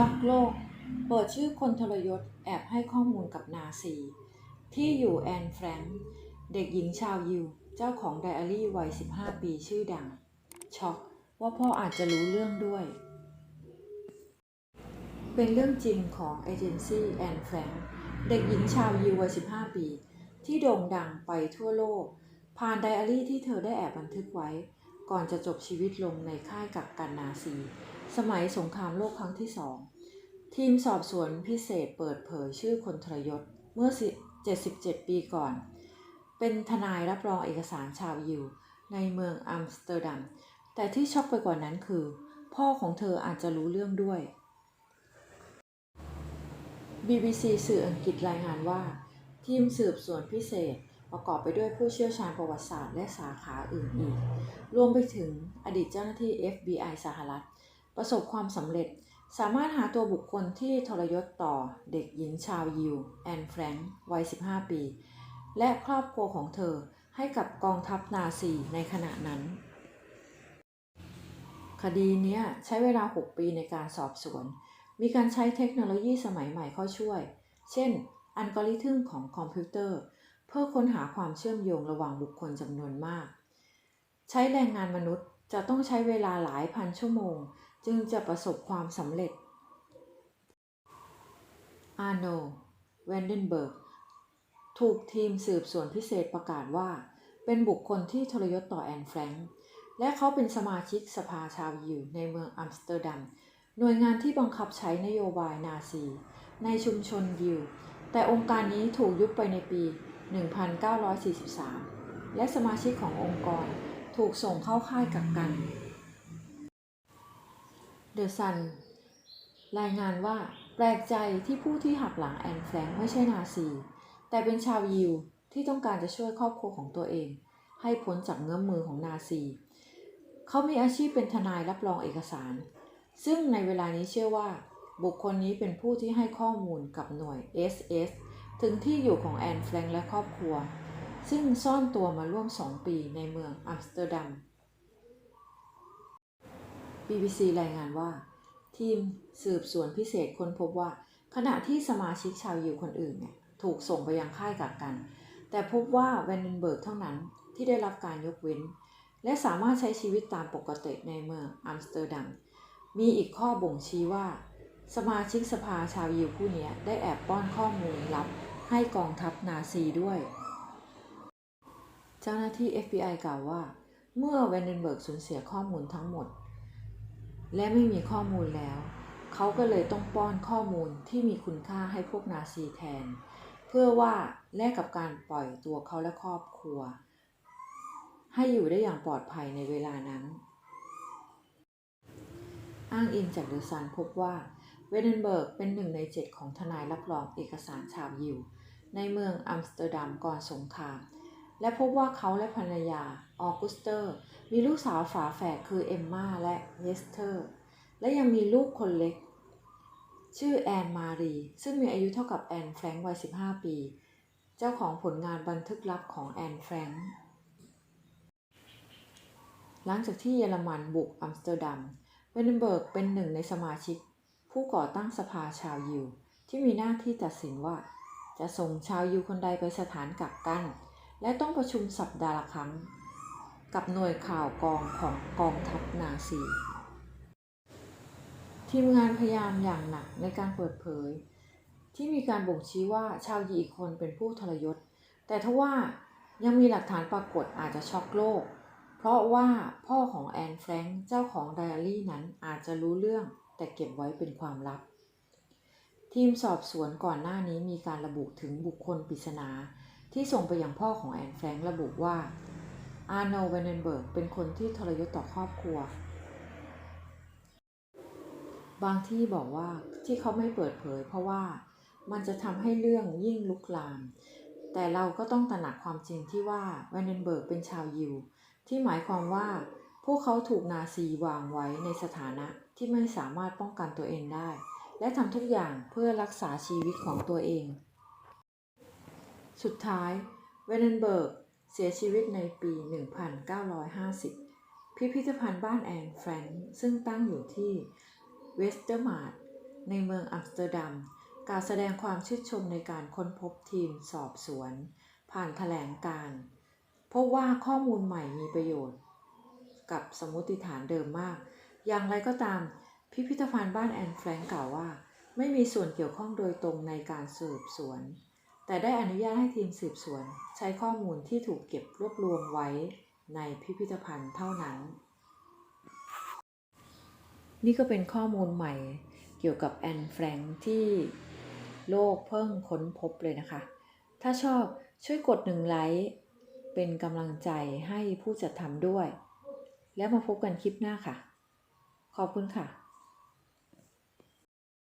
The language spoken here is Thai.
ช็อกโลก เปิดชื่อคนทรยศแอบให้ข้อมูลกับนาซี ที่อยู่แอนแฟรงค์เด็กหญิงชาวยิว เจ้าของไดอารี่วัย 15 ปีชื่อดัง ช็อกว่าพ่ออาจจะรู้เรื่องด้วย เป็นเรื่องจริงของเอเจนซี่แอนแฟรงค์เด็กหญิงชาวยิววัย 15 ปี ที่โด่งดังไปทั่วโลก ผ่านไดอารี่ที่เธอได้แอบบันทึกไว้ ก่อนจะจบชีวิตลงในค่ายกักกันนาซี สมัยสงครามโลกครั้งที่สอง ทีมสอบสวนพิเศษเปิดเผยชื่อคนทรยศเมื่อ 77 ปีก่อน เป็นทนายรับรองเอกสารชาวยิว ในเมืองอัมสเตอร์ดัม แต่ที่ช็อกไปกว่านั้นคือ พ่อของเธออาจจะรู้เรื่องด้วย BBC สื่ออังกฤษรายงานว่า ทีมสืบสวนพิเศษ ประกอบไปด้วยผู้เชี่ยวชาญประวัติศาสตร์และสาขาอื่นอีก รวมไปถึงอดีตเจ้าหน้าที่ FBI สหรัฐ ประสบความสำเร็จ สามารถหาตัวบุคคลที่ทรยศต่อเด็กหญิงชาวยิว แอนแฟรงค์วัย 15 ปี และครอบครัวของเธอให้กับกองทัพนาซีในขณะนั้น คดีนี้ใช้เวลา 6 ปีในการสอบสวน มีการใช้เทคโนโลยีสมัยใหม่เข้าช่วย เช่น อัลกอริทึมของคอมพิวเตอร์ เพื่อค้นหาความเชื่อมโยงระหว่างบุคคลจำนวนมาก ใช้แรงงานมนุษย์จะต้องใช้เวลาหลายพันชั่วโมง จึงจะประสบความสำเร็จ อาร์โนเวนเดนเบิร์กถูกทีมสืบสวนพิเศษประกาศว่า เป็นบุคคลที่ทรยศต่อแอนแฟรงค์และเขาเป็นสมาชิกสภาชาวยิวในเมืองอัมสเตอร์ดัม หน่วยงานที่บังคับใช้นโยบายนาซี ในชุมชนยิว แต่องค์การนี้ถูกยุบไปในปี 1943 และสมาชิกขององค์กรถูกส่งเข้าค่ายกักกัน เดอะซันรายงานว่าแปลกใจที่ผู้ที่หักหลังแอนแฟรงไม่ใช่นาซี แต่เป็นชาวยิวที่ต้องการจะช่วยครอบครัวของตัวเอง ให้พ้นจากเงื้อมมือของนาซี เขามีอาชีพเป็นทนายรับรองเอกสาร ซึ่งในเวลานี้เชื่อว่า บุคคลนี้เป็นผู้ที่ให้ข้อมูลกับหน่วย SS ถึงที่อยู่ของแอนแฟรงและครอบครัว ซึ่งซ่อนตัวมาร่วม2ปีในเมืองอัมสเตอร์ดัม BBC รายงานว่า ทีมสืบสวนพิเศษค้นพบว่า ขณะที่สมาชิกชาวยิวคนอื่นเนี่ยถูกส่งไปยังค่ายกักกัน แต่พบว่าแวนเดนเบิร์กเท่านั้นที่ได้รับการยกเว้น และสามารถใช้ชีวิตตามปกติในเมืองอัมสเตอร์ดัม มีอีกข้อบ่งชี้ว่า สมาชิกสภาชาวยิวผู้นี้ได้แอบป้อนข้อมูลลับ ให้กองทัพนาซีด้วย เจ้าหน้าที่ FBI กล่าวว่า เมื่อแวนเดนเบิร์กสูญเสียข้อมูลทั้งหมด และไม่มีข้อมูลแล้ว เขาก็เลยต้องป้อนข้อมูลที่มีคุณค่าให้พวกนาซีแทน เพื่อว่าแลกกับการปล่อยตัวเขาและครอบครัว ให้อยู่ได้อย่างปลอดภัยในเวลานั้น อ้างอิงจากเดอะซันพบว่าเวเดนเบิร์กเป็นหนึ่งในเจ็ดของทนายรับรองเอกสารชาวยิว ในเมืองอัมสเตอร์ดัมก่อนสงคราม และพบว่าเขาและภรรยาออกุสเตอร์ มีลูกสาวฝาแฝดคือเอมมาและเวสเทอร์ และยังมีลูกคนเล็ก ชื่อแอนมารี ซึ่งมีอายุเท่ากับแอนแฟรงค์วัย 15 ปี เจ้าของผลงานบันทึกลับของแอนแฟรงค์หลังจากที่เยอรมันบุกอัมสเตอร์ดัม เวนเบิร์กเป็นหนึ่งในสมาชิก ผู้ก่อตั้งสภาชาวยิว ที่มีหน้าที่ตัดสินว่า จะส่งชาวยิวคนใดไปสถานกักกัน และต้องประชุมสัปดาห์ละครั้ง กับหน่วยข่าวกองของกองทัพนาซี ทีมงานพยายามอย่างหนักในการเปิดเผย ที่มีการบ่งชี้ว่าชาวยิวอีกคนเป็นผู้ทรยศ แต่ทว่ายังมีหลักฐานปรากฏอาจจะช็อกโลก เพราะว่าพ่อของแอนแฟรงค์เจ้าของไดอารี่นั้นอาจจะรู้เรื่องแต่เก็บไว้เป็นความลับ ทีมสอบสวนก่อนหน้านี้มีการระบุถึงบุคคลปริศนา ที่ส่งไปยังพ่อของแอนแฟรงระบุว่าอาร์โนเวนเนเบิร์กเป็นคนที่ทรยศต่อครอบครัว บางที่บอกว่าที่เขาไม่เปิดเผย เพราะว่ามันจะทำให้เรื่องยิ่งลุกลาม แต่เราก็ต้องตระหนักความจริงที่ว่าเวนเนเบิร์กเป็นชาวยิว ที่หมายความว่าพวกเขาถูกนาซีวางไว้ในสถานะที่ไม่สามารถป้องกันตัวเองได้ และทำทุกอย่างเพื่อรักษาชีวิตของตัวเอง สุดท้ายเวนเดนเบิร์กเสียชีวิตในปี 1950 พิพิธภัณฑ์บ้านแอนแฟรงค์ซึ่งตั้งอยู่ที่เวสเตอร์มาร์ทในเมืองอัมสเตอร์ดัมกล่าวแสดงความชื่นชมในการค้นพบทีมสอบสวน ผ่านแถลงการ์พบว่าข้อมูลใหม่มีประโยชน์ กับสมมติฐานเดิมมาก อย่างไรก็ตาม พิพิธภัณฑ์บ้านแอนแฟรงก์กล่าวว่า ไม่มีส่วนเกี่ยวข้องโดยตรงในการสืบสวน แต่ได้อนุญาตให้ทีมสืบสวน ใช้ข้อมูลที่ถูกเก็บรวบรวมไว้ในพิพิธภัณฑ์เท่านั้น นี่ก็เป็นข้อมูลใหม่เกี่ยวกับแอนแฟรงค์ที่โลกเพิ่งค้นพบเลยนะคะ ถ้าชอบช่วยกดหนึ่งไลค์เป็นกำลังใจให้ผู้จัดทำด้วย แล้วมาพบกันคลิปหน้าค่ะ ขอบคุณค่ะ